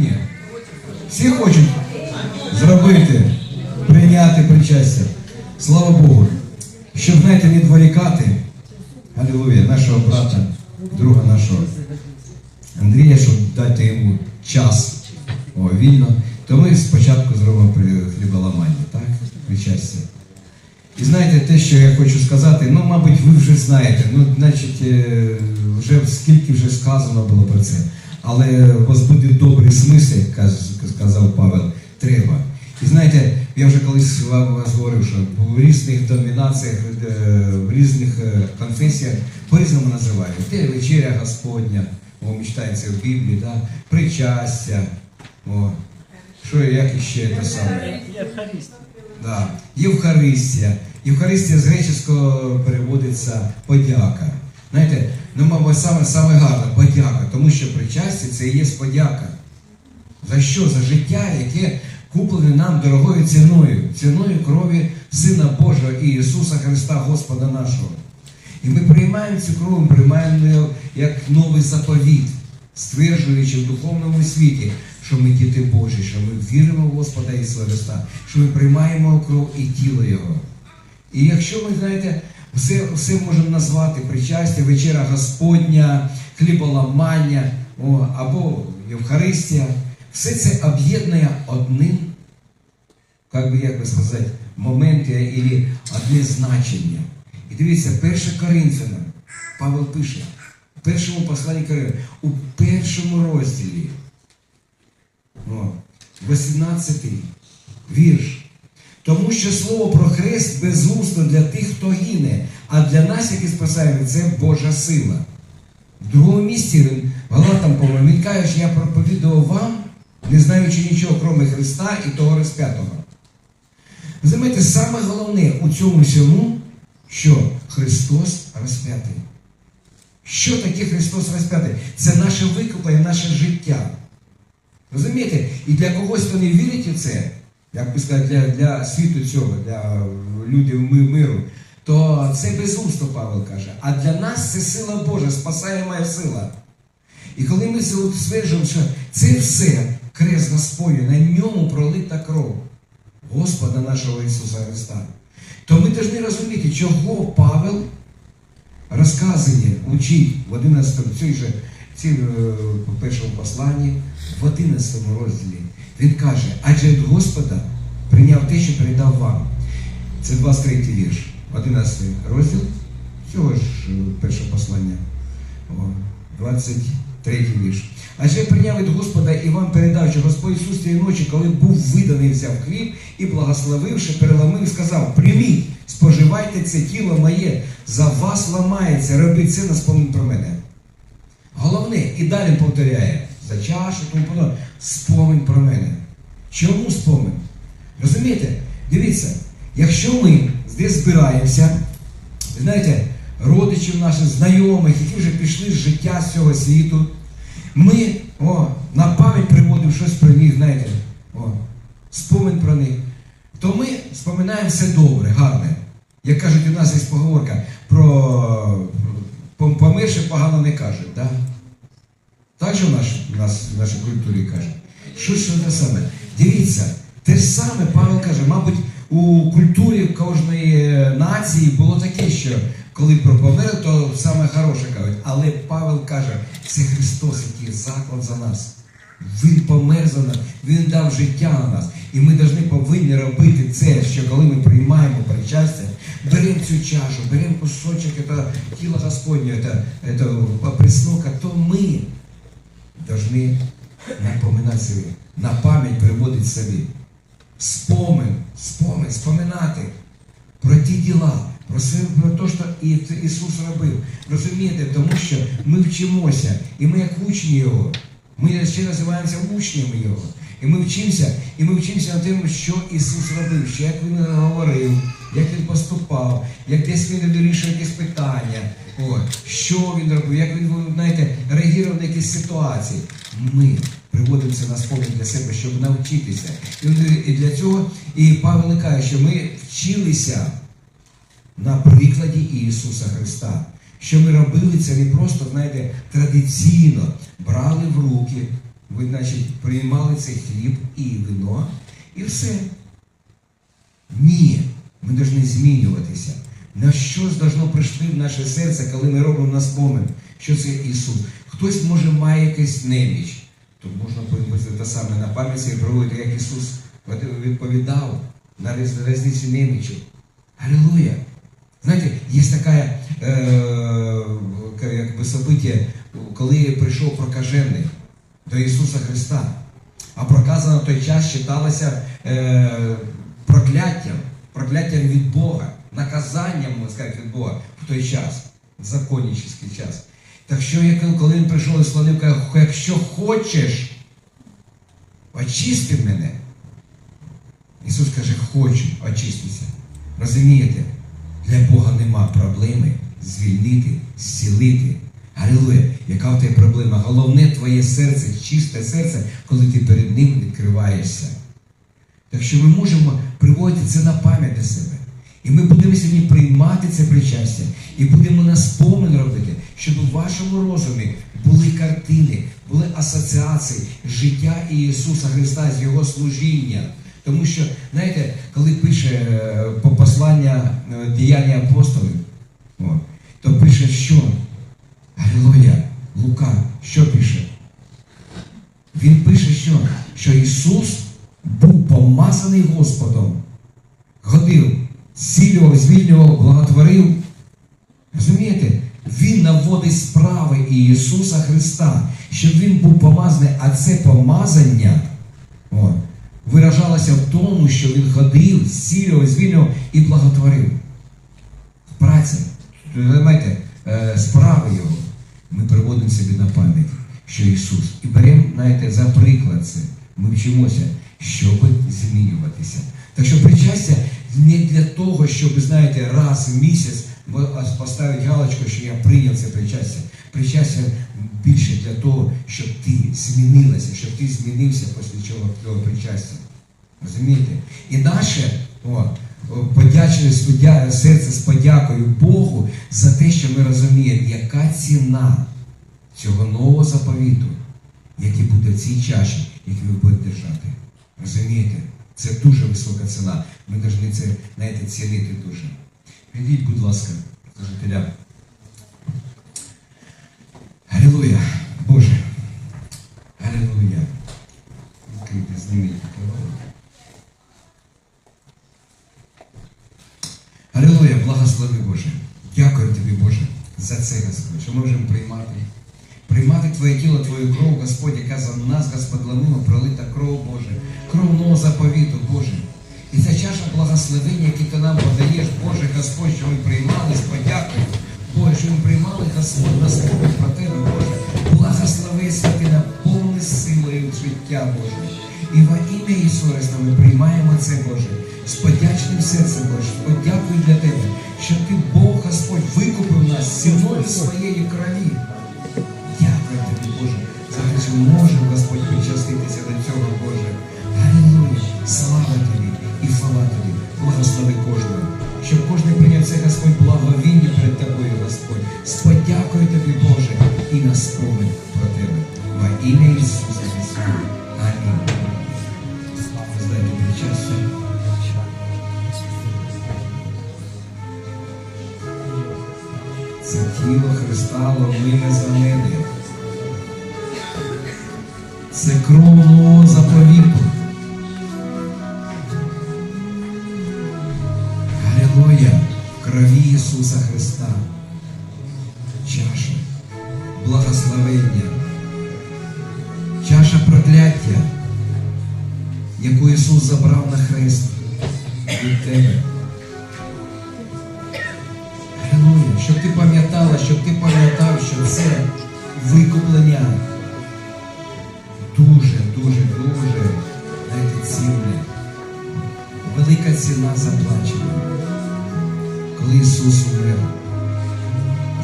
Ні? Всі хочуть зробити, прийняти причастя. Слава Богу. Щоб, знаєте, не дворікати, Алілуя, нашого брата, друга нашого Андрія, щоб дати йому час о, вільно, то ми спочатку зробимо хліболамання, так? Причастя. І знаєте, те, що я хочу сказати, ну, мабуть, ви вже знаєте, ну, значить, е, вже скільки вже сказано було про це. Але буде добрий смисл, як сказав Павел, треба. І знаєте, я вже колись вам говорив, що в різних домінаціях, е, в різних е, конфесіях по-різному називають. Те вечеря Господня, о, мечтається в Біблії, да? причастя, о, що як іще те саме. Да. Євхаристія. Євхаристія з греческого переводиться подяка. Знаєте, ну, мабуть, саме, саме гарне подяка, тому що причастя це і є подяка. За що? За життя, яке куплене нам дорогою ціною, ціною крові Сина Божого і Ісуса Христа, Господа нашого. І ми приймаємо цю кров, ми приймаємо її як новий заповіт, стверджуючи в духовному світі, що ми діти Божі, що ми віримо в Господа Ісуса Христа, що ми приймаємо кров і тіло Його. І якщо ми, знаєте, все, все можемо назвати причастя, вечера Господня, хліболамання о, або Євхаристія, все це об'єднує одним, як би, як би сказати, моменті або одне значення. І дивіться, 1 Коринфянам, Павел пише, в першому посланні Коринфянам, у першому розділі, о, 18 вірш. Тому що слово про хрест безусно для тих, хто гине, для нас, які спасаємо, це Божа сила. В другому місці він, Галатам, по-моєму, він каже, що я проповідував вам, не знаючи нічого, крім Христа і того розп'ятого. Знаєте, саме головне у цьому всьому, що Христос розп'ятий. Що таке Христос розп'ятий? Це наше викуплення, наше життя. Розумієте? І для когось, хто не вірить у це, як би сказати, для, для світу цього, для людей миру, то це безумство, Павел каже. А для нас це сила Божа, спасаєма сила. І коли ми це що це все крест Господній, на ньому пролита кров Господа нашого Ісуса Христа, то ми повинні розуміти, чого Павел розказує, учить в 11 цій же цій, е, першому посланні, в 11 розділі. Він каже, адже від Господа прийняв те, що передав вам. Це 23 вірш, 11 розділ цього ж е, першого послання. 23 вірш. Адже прийняв від Господа і вам передав, що Господь Ісус тієї ночі, коли був виданий, взяв хліб і, благословивши, переламив, сказав: Прийміть, споживайте це тіло моє, за вас ламається, робіть це на спомин про мене. Головне, і далі повторяє, за чашу, тому подобне, спомин про мене. Чому спомин? Розумієте? Дивіться, якщо ми здесь збираємося, знаєте, родичів наших, знайомих, які вже пішли з життя з цього світу, ми о, на пам'ять приводимо щось про них, знаєте, о, спомин про них, то ми споминаємо все добре, гарне. Як кажуть, у нас є поговорка про пом- померше погано не кажуть. Да? Так же в наш, в нас, в нашій культурі каже. Що ж це саме? Дивіться, те ж саме Павел каже, мабуть, у культурі кожної нації було таке, що коли про помер, то саме хороше кажуть. Але Павел каже, це Христос, який заклад за нас. Він помер за нас, Він дав життя на нас. І ми повинні повинні робити це, що коли ми приймаємо причастя, беремо цю чашу, беремо кусочок это, тіла Господнього, это, это, преснока, то ми должны напоминати собі, на пам'ять приводити собі. Спомин, спомин, споминати про ті діла, про, про те, що Ісус робив. Розумієте, тому що ми вчимося, і ми як учні Його. Ми ще називаємося учнями Його. І ми вчимося, і ми вчимося над тим, що Ісус робив, що як Він говорив, як Він поступав, як десь Він вирішив якісь питання, о, що Він робив, як він, знаєте, реагував на якісь ситуації. Ми приводимо це на спомин для себе, щоб навчитися. І для цього і Павел каже, що ми вчилися на прикладі Ісуса Христа. Що ми робили це не просто, знаєте, традиційно брали в руки Ви, значить, приймали цей хліб і вино, і все. Ні, ми повинні змінюватися. На щось должно прийти в наше серце, коли ми робимо на спомин, що це Ісус. Хтось, може, має якийсь неміч, то можна те саме на пам'яті і проводити, як Ісус відповідав на різ- різниці немічів. Аллилуйя! Знаєте, є таке е, якби событие, коли прийшов прокажений до Ісуса Христа. А проказа на той час вважалося е, прокляттям, прокляттям від Бога, наказанням, можна сказати, від Бога в той час, в законнический час. Так що, коли він прийшов і слонив, каже, якщо хочеш, очисти мене. Ісус каже, хочу очиститися. Розумієте? Для Бога нема проблеми звільнити, зцілити. Алілуя, яка в тебе проблема? Головне твоє серце, чисте серце, коли ти перед ним відкриваєшся. Так що ми можемо приводити це на пам'ять для себе. І ми будемо сьогодні приймати це причастя і будемо на спомин робити, щоб у вашому розумі були картини, були асоціації життя Ісуса Христа з Його служіння. Тому що, знаєте, коли пише е, по послання е, діяння апостолів, то пише, що? Алілуя, Лука, що пише? Він пише, що? Що Ісус був помазаний Господом, ходив, зцілював, звільнював, благотворив. Розумієте? Він наводить справи Ісуса Христа, щоб Він був помазаний, а це помазання о, виражалося в тому, що Він ходив, зцілював, звільнював і благотворив. Праця, знаєте, е, справи Його ми приводимо собі на пам'ять, що Ісус. І беремо, знаєте, за приклад це. Ми вчимося, щоб змінюватися. Так що причастя не для того, щоб, знаєте, раз в місяць поставити галочку, що я прийняв це причастя. Причастя більше для того, щоб ти змінилася, щоб ти змінився після цього причастя. Розумієте? І наше о, о, подячне серце з подякою Богу за те, що ми розуміємо, яка ціна цього нового заповіту, який буде в цій чаші, який ви будете держати. Розумієте? Це дуже висока ціна. Ми повинні це, знаєте, цінити дуже. Підіть, будь ласка, служителя. Алілуя, Боже. Алілуя. Відкрийте, зніміть покривало. Алілуя, благослови Боже. Дякую тобі, Боже, за це, Господь, що ми можемо приймати. Приймати Твоє тіло, Твою кров, Господь, яка за нас, Господь, ламила пролита кров, Боже, кров нового заповіту, Боже. І ця чаша благословення, яке Ти нам подаєш, Боже, Господь, що ми приймали з подякою, Боже, що ми приймали, Господь, на слово про Тебе, Боже. Благослови святи наповни життя, Боже. І во ім'я Ісуса ми приймаємо це, Боже, з подячним серцем, Боже, подякую для Тебе, що Ти, Бог, Господь, викупив нас ціною своєї крові. Дякую тобі, Боже, за те, що можемо, Господь, причаститися до цього, Боже. Алілуя! Слава тобі і хвала тобі. Благослови кожного. Щоб кожен прийняв це, Господь, благовіння перед тобою, Господь. З подякою тобі, Боже, і на спомин про тебе. Во ім'я Ісуса Це кров нового заповіту. Алілуя! В крові Ісуса Христа. Чаша благословення. Чаша прокляття, яку Ісус забрав на хрест від тебе. Щоб ти пам'ятала, щоб ти пам'ятав, що це викуплення дуже, дуже, дуже, знаєте, цінне. Велика ціна заплачена. Коли Ісус умер,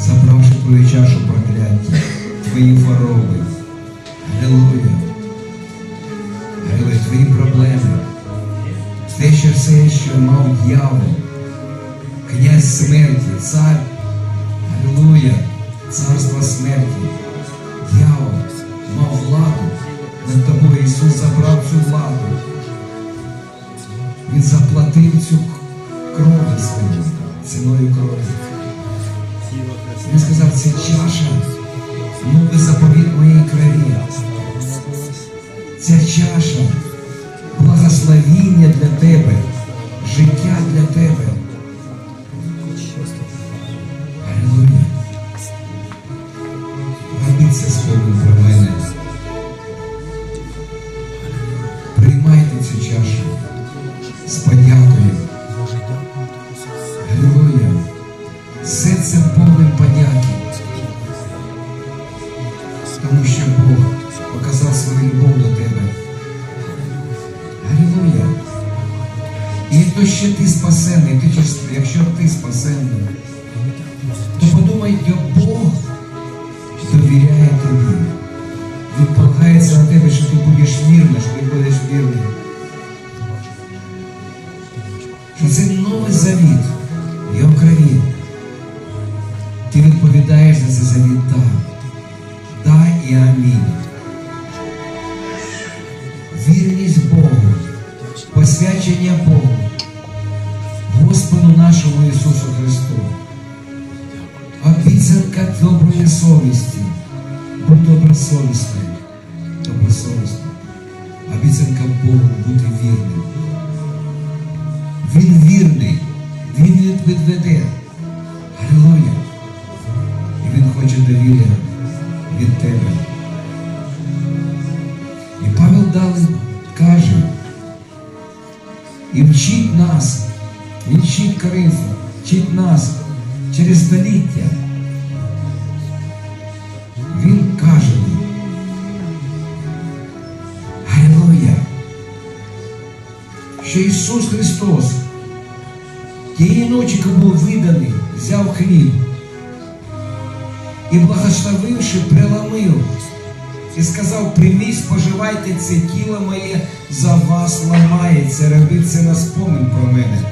забравши твою чашу прокляття, твої хвороби. Алілуя. Алілуя, твої проблеми. Те, що все, що мав дьявол, князь смерті, цар, Алілуя, царство смерті, Ісус забрав цю владу. Він заплатив цю кров'ю свою, ціною крові. Він сказав, це чаша, новий заповіт моєї крові. Ця чаша благословіння для тебе, життя для тебе. Вірний. Що це новий завіт в його крові. Ти відповідаєш за цей завіт «да». Да і амінь. Вірність Богу, посвячення Богу, Господу нашому Ісусу Христу. Обіцянка доброї совісті. Будь добросовісним. Богу бути вірним. Він вірний. Він відведе. Аллилуйя. І Він хоче довір'я від тебе. І Павел далі каже, і вчить нас, він вчить Коринфу, вчить нас через століття. Він каже, що Ісус Христос тієї ночі, коли був виданий, взяв хліб і благословивши, преломив і сказав, прийміть, споживайте це тіло моє, за вас ламається, робіть це на спомин про мене.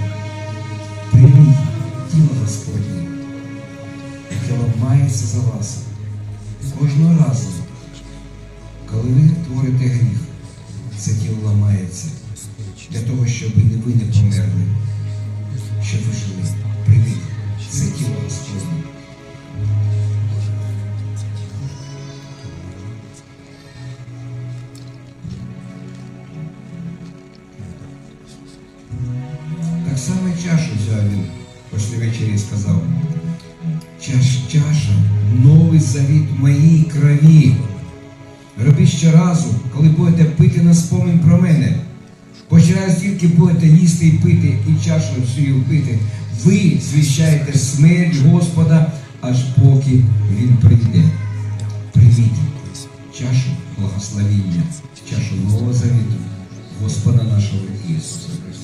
Прийміть тіло Господнє, яке ламається за вас. Кожного разу, коли ви творите гріх, це тіло ламається для того, щоб не ви не померли, щоб ви жили. Прийміть це тіло Господнє. Так само і чашу взяв він після вечері і сказав. Чаш, чаша, новий завіт моїй крові. Робіть щоразу, коли будете пити на спомин про мене. Хоч раз тільки будете їсти і пити, і чашу всю пити, ви звіщаєте смерть Господа, аж поки Він прийде. Прийміть чашу благословіння, чашу Нового Завіту, Господа нашого Ісуса Христа.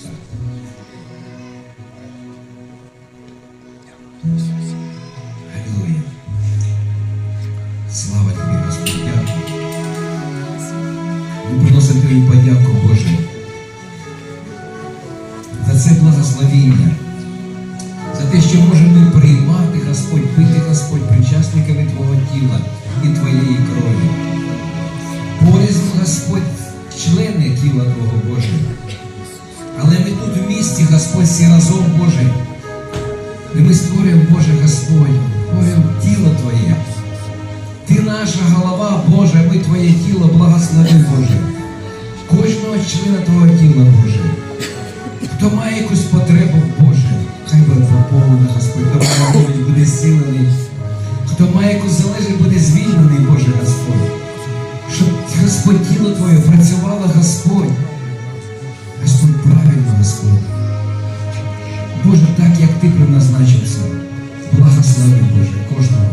Тіла Твого Боже. Але ми тут в місті, Господь, всі разом, Боже. І ми створюємо, Боже Господь, створюємо тіло Твоє. Ти наша голова, Боже, ми Твоє тіло благослови, Боже. Кожного члена Твого тіла, Боже. Хто має якусь потребу, Боже, хай буде поповнена, Господь, хто буде зцілений. Хто має якусь залежність, буде звільнений, Боже Господь. Господь, тіло Твоє працювало, Господь. Господь, правильно, Господь. Боже, так як ти призначився, благослови, Боже, кожного.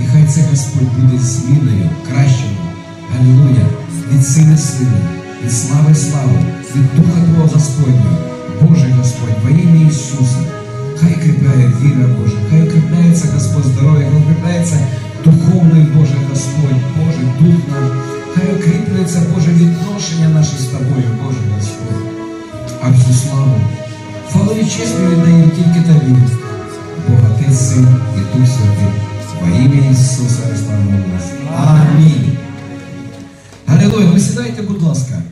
І хай це Господь буде зміною, кращою. Алілуя. Від сили сили, від слави слави, від Духа Твого Господнього. Боже Господь, во ім'я Ісуса. Хай кріпляє віра Божа, хай укріпляється Господь здоров'я, хай укріпляється духовний Боже Господь, Боже, Дух наш. Хай Боже, відношення наше з Тобою, Боже Господь. А всю славу. Хвалу і честь ми тільки тобі, Бога ти Син і Дух Святий, во ім'я Ісуса Христа. Амінь. Аллилуйя. Ви сідайте, будь ласка.